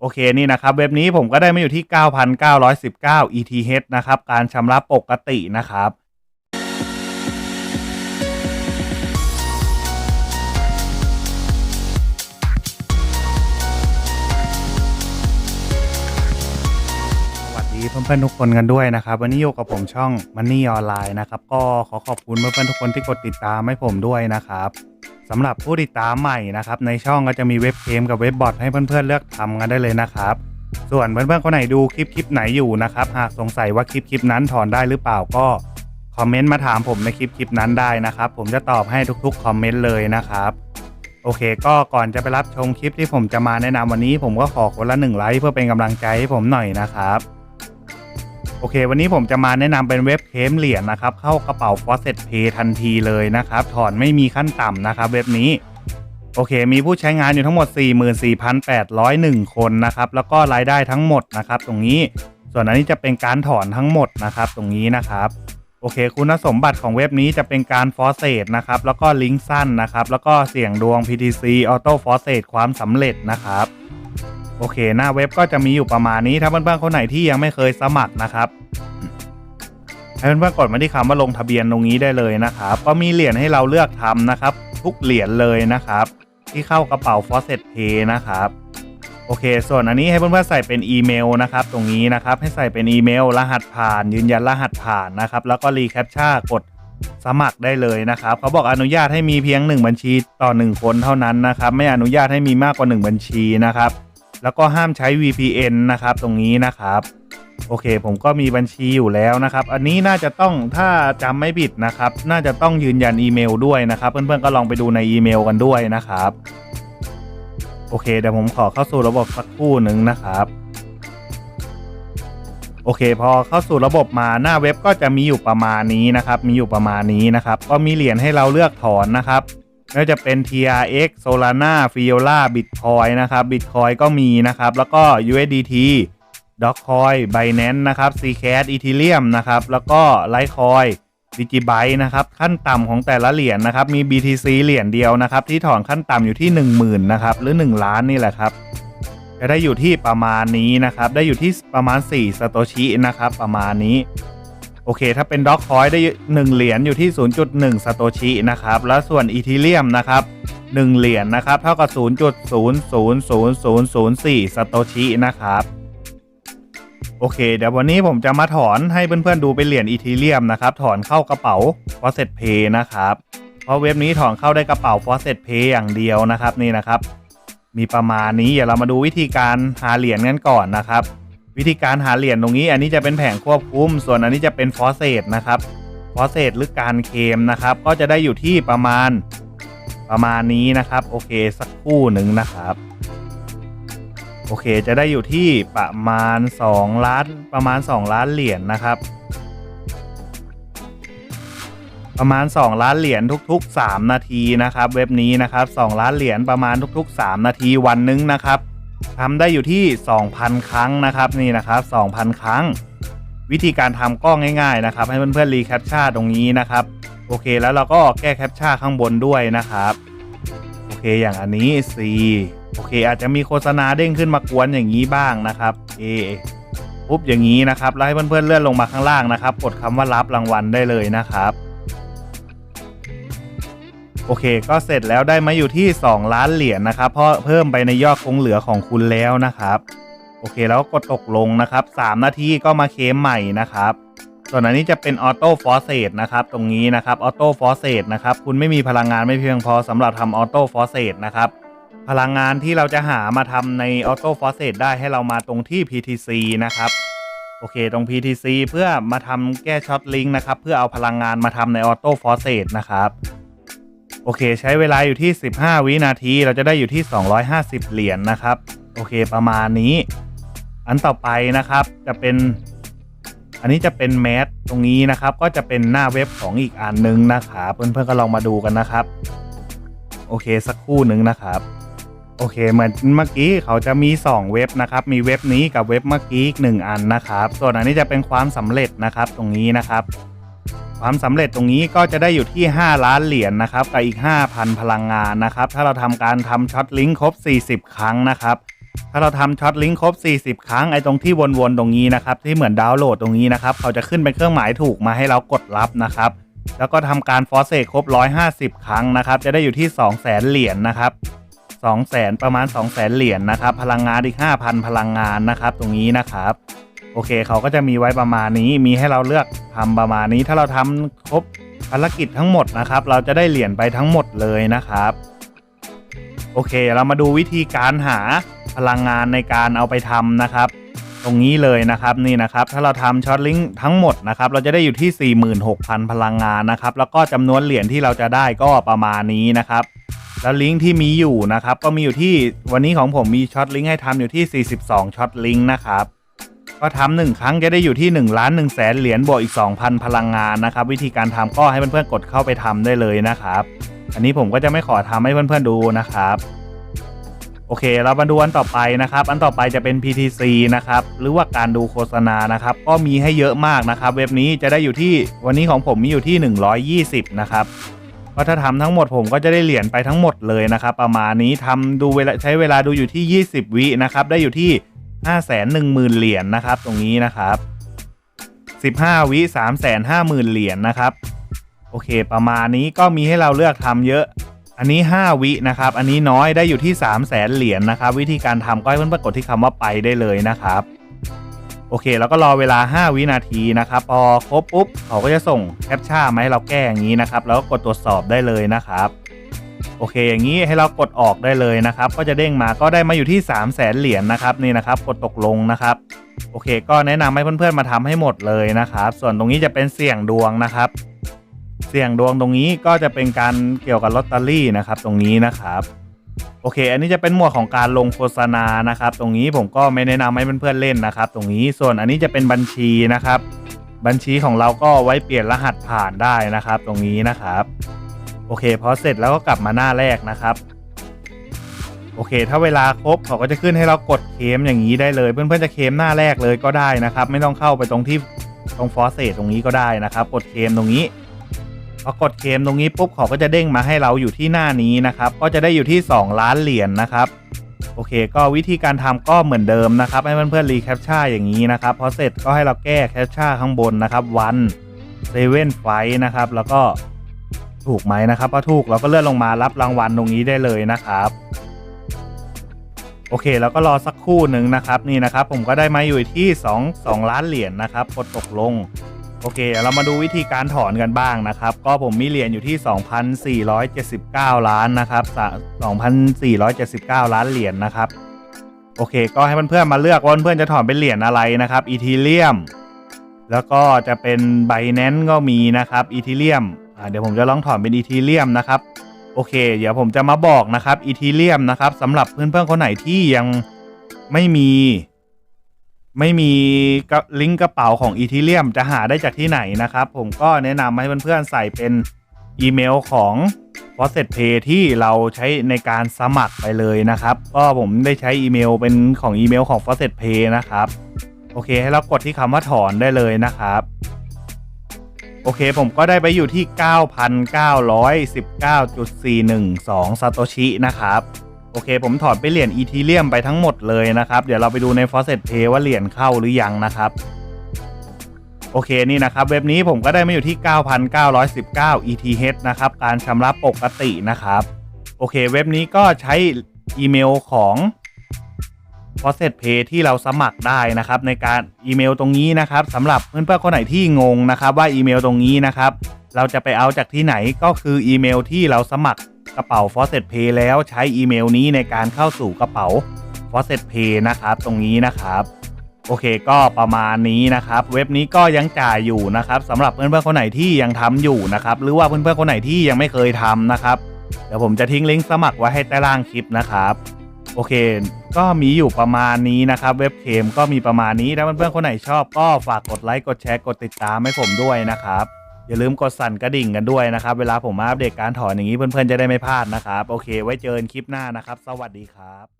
โอเคนี่นะครับเว็บนี้ผมก็ได้มาอยู่ที่ 9,919 ETH นะครับ การชำระปกตินะครับ เพื่อนๆทุกคนกันด้วยนะครับ วันนี้อยู่กับผมช่อง Money ออนไลน์นะครับ ก็ขอขอบคุณเพื่อนๆทุกคนที่กดติดตามให้ผมด้วยนะครับสำหรับผู้ติดตามใหม่นะครับในช่องก็จะมีเว็บเกมกับเว็บบอทให้เพื่อนๆเลือกทำกันได้เลยนะครับ ส่วนเพื่อนๆคนไหนดูคลิปคลิปไหนอยู่นะครับหากสงสัยว่าคลิปคลิปนั้นถอนได้หรือเปล่าก็คอมเมนต์มาถามผมในคลิปคลิปนั้นได้นะครับ ผมจะตอบให้ทุกๆคอมเมนต์เลยนะครับโอเค ก็ก่อนจะไปรับชมคลิปที่ผมจะมาแนะนำวันนี้ ผมก็ขอคนละหนึ่งไลค์เพื่อเป็นกำลังใจให้ผมหน่อยนะครับ โอเค วันนี้ผมจะมาแนะนำเป็นเว็บเคมเหรียญนะครับ เข้ากระเป๋า Faucet Pay ทันทีเลยนะครับ ถอนไม่มีขั้นต่ำนะครับเว็บนี้ โอเค มีผู้ใช้งานอยู่ทั้งหมด 44,801 คนนะครับ แล้วก็รายได้ทั้งหมดนะครับ ตรงนี้ ส่วนอันนี้จะเป็นการถอนทั้งหมดนะครับ ตรงนี้นะครับโอเค คุณสมบัติของเว็บนี้จะเป็นการฟอสเซตนะครับ แล้วก็ลิงก์สั้นนะครับ แล้วก็เสี่ยงดวง PTC Auto f o r c e ความสำเร็จนะครับ โอเค หน้าเว็บก็จะมีอยู่ประมาณนี้ถ้าเพื่อนๆคนไหนที่ยังไม่เคยสมัครนะครับให้เพื่อนๆกดมาที่คำว่าลงทะเบียนตรงนี้ได้เลยนะครับก็มีเหรียญให้เราเลือกทำนะครับ ทุกเหรียญเลยนะครับ ที่เข้ากระเป๋า Faucet Pay นะครับโอเค ส่วนอันนี้ให้เพื่อนๆใส่เป็นอีเมลนะครับ ตรงนี้นะครับ ให้ใส่เป็นอีเมล รหัสผ่าน ยืนยันรหัสผ่านนะครับ แล้วก็รีแคปชั่นกดสมัครได้เลยนะครับ เขาบอกอนุญาตให้มีเพียง 1 บัญชีต่อ 1 คนเท่านั้นนะครับ ไม่อนุญาตให้มีมากกว่า 1 บัญชีนะครับ แล้วก็ห้ามใช้ VPN นะครับ ตรงนี้นะครับโอเค ผมก็มีบัญชีอยู่แล้วนะครับ อันนี้น่าจะต้องถ้าจำไม่ผิดนะครับ น่าจะต้องยืนยันอีเมลด้วยนะครับ เพื่อนๆก็ลองไปดูในอีเมลกันด้วยนะครับ โอเคเดี๋ยวผมขอเข้าสู่ระบบสักครู่หนึ่งนะครับ โอเค พอเข้าสู่ระบบมาหน้าเว็บก็จะมีอยู่ประมาณนี้นะครับ มีอยู่ประมาณนี้นะครับ ก็มีเหรียญให้เราเลือกถอนนะครับ ไม่ว่าจะเป็น TRX Solana Fiola Bitcoin นะครับ Bitcoin ก็มีนะครับ แล้วก็ USDT Dogecoin Binance นะครับ Zcash Ethereum นะครับ แล้วก็ Litecoin Digibyte นะครับ ขั้นต่ำของแต่ละเหรียญนะครับ มี BTC เหรียญเดียวนะครับ ที่ถอนขั้นต่ำอยู่ที่ 10,000นะครับ หรือ 1 ล้านนี่แหละครับ จะได้อยู่ที่ประมาณนี้นะครับ ได้อยู่ที่ประมาณ 4 สโตชินะครับ ประมาณนี้ โอเค ถ้าเป็นด็อกคอยได้ 1 เหรียญอยู่ที่ 0.1 สโตชินะครับ แล้วส่วนอีทีเรียมนะครับ 1 เหรียญนะครับ เท่ากับ0.000004 สโตชินะครับ โอเค เดี๋ยววันนี้ผมจะมาถอนให้เพื่อนๆดูเป็นเหรียญอีทีเรียมนะครับ ถอนเข้ากระเป๋า Faucet Pay นะครับ เพราะเว็บนี้ถอนเข้าได้กระเป๋า Faucet Pay อย่างเดียวนะครับนี่นะครับ มีประมาณนี้ เดี๋ยวเรามาดูวิธีการหาเหรียญกันก่อนนะครับ วิธีการหาเหรียญตรงนี้ อันนี้จะเป็นแผงควบคุม ส่วนอันนี้จะเป็นฟอสเซตนะครับฟอสเซตหรือการเคมนะครับ ก็จะได้อยู่ที่ประมาณประมาณนี้นะครับ โอเคสักคู่หนึ่งนะครับ โอเคจะได้อยู่ที่ประมาณ 2 ล้านประมาณ 2 ล้านเหรียญนะครับ ประมาณ 2 ล้านเหรียญทุก ๆ 3 นาทีนะครับ เว็บนี้นะครับ 2 ล้านเหรียญประมาณทุก ๆ 3 นาทีวันนึงนะครับ ทำได้อยู่ที่ 2,000 ครั้งนะครับนี่นะครับ2,000 ครั้ง วิธีการทำก็ง่าย ๆนะครับ ให้เพื่อนๆรีแคปชั่นตรงนี้นะครับ โอเคแล้วเราก็แก้แคปชั่นข้างบนด้วยนะครับ โอเคอย่างอันนี้ C โอเค อาจจะมีโฆษณาเด้งขึ้นมากวนอย่างนี้บ้างนะครับ A ปุ๊บอย่างนี้นะครับ แล้วให้เพื่อนๆเลื่อนลงมาข้างล่างนะครับ กดคำว่ารับรางวัลได้เลยนะครับ โอเค ก็เสร็จแล้วได้มาอยู่ที่ 2 ล้านเหรียญนะครับ เพราะเพิ่มไปในยอดคงเหลือของคุณแล้วนะครับ โอเคแล้วกดตกลงนะครับ 3 นาทีก็มาเคมใหม่นะครับ ส่วนอันนี้จะเป็นออโต้ฟอสเซตนะครับ ตรงนี้นะครับออโต้ฟอสเซตนะครับ คุณไม่มีพลังงานไม่เพียงพอสำหรับทำออโต้ฟอสเซตนะครับ พลังงานที่เราจะหามาทำในออโต้ฟอสเซตได้ให้เรามาตรงที่ PTC นะครับโอเค ตรง PTC เพื่อมาทำแก้ช็อตลิงก์นะครับ เพื่อเอาพลังงานมาทำในออโต้ฟอสเซตนะครับ โอเค ใช้เวลาอยู่ที่ 15 วินาทีเราจะได้อยู่ที่ 250 เหรียญนนะครับ โอเคประมาณนี้ อันต่อไปนะครับจะเป็น อันนี้จะเป็นแมสตรงนี้นะครับ ก็จะเป็นหน้าเว็บของอีกอันนึงนะครับเพื่อนๆก็ลองมาดูกันนะครับ โอเคสักคู่หนึ่งนะครับโอเคเหมือนเมื่อกี้เขาจะมี 2 เว็บนะครับ มีเว็บนี้กับเว็บเมื่อกี้อีกหนึ่งอันนะครับ ส่วนอันนี้จะเป็นความสำเร็จนะครับตรงนี้นะครับ ความสำเร็จตรงนี้ก็จะได้อยู่ที่ 5 ล้านเหรียญนะครับกับอีก 5,000 พลังงานนะครับ ถ้าเราทำการทำช็อตลิงก์ครบ 40 ครั้งนะครับ ถ้าเราทำช็อตลิงก์ครบ 40 ครั้งไอ้ตรงที่วนๆตรงนี้นะครับ ที่เหมือนดาวน์โหลดตรงนี้นะครับเขาจะขึ้นเป็นเครื่องหมายถูกมาให้เรากดรับนะครับ แล้วก็ทำการฟอสเซครบ 150 ครั้งนะครับ จะได้อยู่ที่ 200,000เหรียญนะครับ200,000ประมาณ 200,000เหรียญนะครับ พลังงานอีก 5,000 พลังงานนะครับ ตรงนี้นะครับ โอเคเขาก็จะมีไว้ประมาณนี้มีให้เราเลือกทำประมาณนี้ ถ้าเราทำครบภารกิจทั้งหมดนะครับ เราจะได้เหรียญไปทั้งหมดเลยนะครับ โอเค เรามาดูวิธีการหาพลังงานในการเอาไปทำนะครับ ตรงนี้เลยนะครับนี่นะครับ ถ้าเราทำช็อตลิงก์ทั้งหมดนะครับ เราจะได้อยู่ที่ 46,000 พลังงานนะครับ แล้วก็จำนวนเหรียญที่เราจะได้ก็ประมาณนี้นะครับแล้วลิงก์ที่มีอยู่นะครับ ก็มีอยู่ที่วันนี้ของผมมีช็อตลิงก์ให้ทำอยู่ที่ 42ช็อตลิงก์นะครับ ก็ทำหนึ่งครั้งจะได้อยู่ที่1ล้าน1แสนเหรียญบวกอีก 2,000 พลังงานนะครับ วิธีการทำก็ให้เพื่อนๆกดเข้าไปทำได้เลยนะครับ อันนี้ผมก็จะไม่ขอทำให้เพื่อนๆดูนะครับ โอเค เรามาดูอันต่อไปนะครับ อันต่อไปจะเป็น PTC นะครับ หรือว่าการดูโฆษณานะครับ ก็มีให้เยอะมากนะครับ เว็บนี้จะได้อยู่ที่วันนี้ของผมมีอยู่ที่ 120 นะครับก็ถ้าทำทั้งหมดผมก็จะได้เหรียญไปทั้งหมดเลยนะครับ ประมาณนี้ทำดูเวลาใช้เวลาดูอยู่ที่ 20 วินะครับ ได้อยู่ที่ 5 1 0 0 0 0 เหรียญนะครับ ตรงนี้นะครับ 15 วิ3 5 0 0 0 0 เหรียญนะครับ โอเค ประมาณนี้ก็มีให้เราเลือกทำเยอะ อันนี้ 5 วินะครับ อันนี้น้อยได้อยู่ที่ 3 0 0แสนเหรียญนะครับ วิธีการทำก็ให้เพื่อนๆกดที่คำว่าไปได้เลยนะครับ โอเค แล้วก็รอเวลา 5 วินาทีนะครับ พอครบปุ๊บเขาก็จะส่งแคปชั่นมาให้เราแก้อย่างนี้นะครับ แล้วก็กดตรวจสอบได้เลยนะครับ โอเค อย่างนี้ให้เรากดออกได้เลยนะครับ ก็จะเด้งมาก็ได้มาอยู่ที่ 3 0 0แสนเหรียญนะครับนี่นะครับกดตกลงนะครับ โอเค ก็แนะนำให้เพื่อนๆมาทำให้หมดเลยนะครับ ส่วนตรงนี้จะเป็นเสี่ยงดวงนะครับ เสี่ยงดวงตรงนี้ก็จะเป็นการเกี่ยวกับลอตเตอรี่นะครับ ตรงนี้นะครับโอเค อันนี้จะเป็นหมวดของการลงโฆษณานะครับ ตรงนี้ผมก็ไม่แนะนำให้เพื่อนๆเล่นนะครับ ตรงนี้ส่วนอันนี้จะเป็นบัญชีนะครับ บัญชีของเราก็ไว้เปลี่ยนรหัสผ่านได้นะครับ ตรงนี้นะครับ โอเคพอเสร็จแล้วก็กลับมาหน้าแรกนะครับ โอเค ถ้าเวลาครบเขาก็จะขึ้นให้เรากดเคมอย่างนี้ได้เลย เพื่อนๆจะเคมหน้าแรกเลยก็ได้นะครับ ไม่ต้องเข้าไปตรงที่ตรงฟอสเซตตรงนี้ก็ได้นะครับ กดเคมตรงนี้พอกดเคมตรงนี้ปุ๊บเขาก็จะเด้งมาให้เราอยู่ที่หน้านี้นะครับ ก็จะได้อยู่ที่ 2 ล้านเหรียญนะครับ โอเค ก็วิธีการทำก็เหมือนเดิมนะครับ ให้เพื่อนๆรีแคปชั่นอย่างนี้นะครับ พอเสร็จก็ให้เราแก้แคปชั่นข้างบนนะครับวันเซเว่นไฟนะครับ แล้วก็ ถูกไหมนะครับพอถูกเราก็เลื่อนลงมารับรางวัลตรงนี้ได้เลยนะครับโอเคแล้วก็รอสักครู่หนึ่งนะครับนี่นะครับ ผมก็ได้มาอยู่ที่2 2ล้านเหรียญนะครับกดตกลง โอเคเดี๋ยวเรามาดูวิธีการถอนกันบ้างนะครับ ก็ผมมีเหรียญอยู่ที่ 2,479 ล้านนะครับ2,479 ล้านเหรียญนะครับ โอเค ก็ให้เพื่อนๆมาเลือกว่าเพื่อนๆจะถอนเป็นเหรียญอะไรนะครับอีทีเรียมแล้วก็จะเป็นไบแนนก็มีนะครับอีทีเรียม เดี๋ยวผมจะลองถอนเป็นอีทีเรียมนะครับโอเค เดี๋ยวผมจะมาบอกนะครับอีทีเรียมนะครับสำหรับเพื่อนๆคนไหนที่ยังไม่มี ไม่มีลิงก์กระเป๋าของอีทีเรียมจะหาได้จากที่ไหนนะครับ ผมก็แนะนำให้เพื่อนๆใส่เป็นอีเมลของ f o s s e t Pay ที่เราใช้ในการสมัครไปเลยนะครับ ก็ผมได้ใช้อีเมลเป็นของอีเมลของ f o s s e t Pay นะครับ โอเค ให้เรากดที่คำว่าถอนได้เลยนะครับ โอเคผมก็ได้ไปอยู่ที่ 9,919.412 ซาโตชินะครับ โอเคผมถอนไปเหรียญอีทีเรียมไปทั้งหมดเลยนะครับ เดี๋ยวเราไปดูใน f a u c e t Pay ว่าเหรียญเข้าหรือยังนะครับโอเคนี่นะครับเว็บนี้ผมก็ได้มาอยู่ที่ 9,919 ETH นะครับ การชำระปกตินะครับ โอเค เว็บนี้ก็ใช้อีเมลของ f a u c e t Pay ที่เราสมัครได้นะครับในการอีเมลตรงนี้นะครับสำหรับเพื่อนๆคนไหนที่งงนะครับว่าอีเมลตรงนี้นะครับเราจะไปเอาจากที่ไหนก็คืออีเมลที่เราสมัครกระเป๋า f a u c e t Pay แล้วใช้อีเมลนี้ในการเข้าสู่กระเป๋า f a u c e t Pay นะครับตรงนี้นะครับโอเคก็ประมาณนี้นะครับ เว็บนี้ก็ยังจ่ายอยู่นะครับสำหรับเพื่อนๆคนไหนที่ยังทำอยู่นะครับหรือว่าเพื่อนๆคนไหนที่ยังไม่เคยทำนะครับเดี๋ยวผมจะทิ้งลิงก์สมัครไว้ให้ใต้ล่างคลิปนะครับ โอเค ก็มีอยู่ประมาณนี้นะครับ เว็บเคมก็มีประมาณนี้ถ้าเพื่อนๆคนไหนชอบก็ฝากกดไลค์กดแชร์กดติดตามให้ผมด้วยนะครับ อย่าลืมกดสั่นกระดิ่งกันด้วยนะครับ เวลาผมมาอัปเดตการถอนอย่างนี้เพื่อนๆจะได้ไม่พลาดนะครับ โอเค ไว้เจอกันคลิปหน้านะครับ สวัสดีครับ